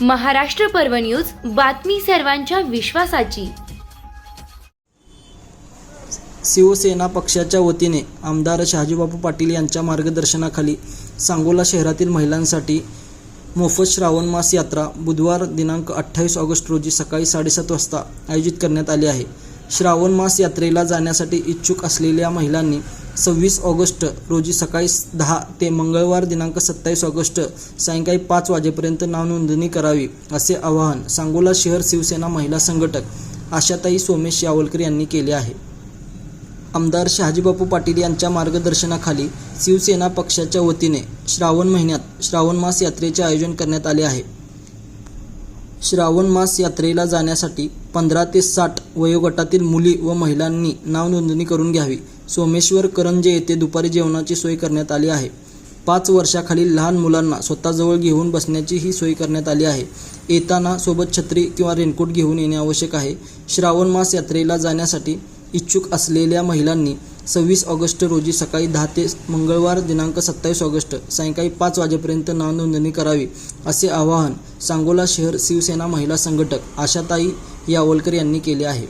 महाराष्ट्र पर्व न्यूज बातमी सर्वांच्या विश्वासाची. शिवसेना पक्षाच्या वतीने आमदार शहाजीबापू पाटील यांच्या मार्गदर्शनाखाली सांगोला शहरातील महिलांसाठी मोफत श्रावण मास यात्रा बुधवार दिनांक अठ्ठावीस ऑगस्ट रोजी सकाळी साडेसात वाजता आयोजित करण्यात आली आहे. श्रावण मास यात्रेला जाण्यासाठी इच्छुक असलेल्या महिलांनी सव्वीस ऑगस्ट रोजी सकाळी दहा ते मंगळवार दिनांक सत्तावीस ऑगस्ट सायंकाळी पाच वाजेपर्यंत नावनोंदणी करावी असे आवाहन सांगोला शहर शिवसेना महिला संघटक आशाताई सोमेश यावलकर यांनी केले आहे. आमदार शहाजीबापू पाटील यांच्या मार्गदर्शनाखाली शिवसेना पक्षाच्या वतीने श्रावण महिन्यात श्रावण मास यात्रेचे आयोजन करण्यात आले आहे. श्रावण मास यात्रेला जाण्यासाठी पंधरा ते साठ वयोगटातील मुली व महिलांनी नावनोंदणी करून घ्यावी. सोमेश्वर करंजे येथे दुपारी जेवणाची सोय करण्यात आली आहे. पाच वर्षाखालील लहान मुलांना स्वतःजवळ घेऊन बसण्याची ही सोय करण्यात आली आहे. येताना सोबत छत्री किंवा रेनकोट घेऊन येणे आवश्यक आहे. श्रावण मास यात्रेला जाण्यासाठी इच्छुक असलेल्या महिलांनी सव्वीस ऑगस्ट रोजी सकाळी दहा ते मंगळवार दिनांक सत्तावीस ऑगस्ट सायंकाळी पाच वाजेपर्यंत नावनोंदणी करावी असे आवाहन सांगोला शहर शिवसेना महिला संघटक आशाताई यावलकर यांनी केले आहे.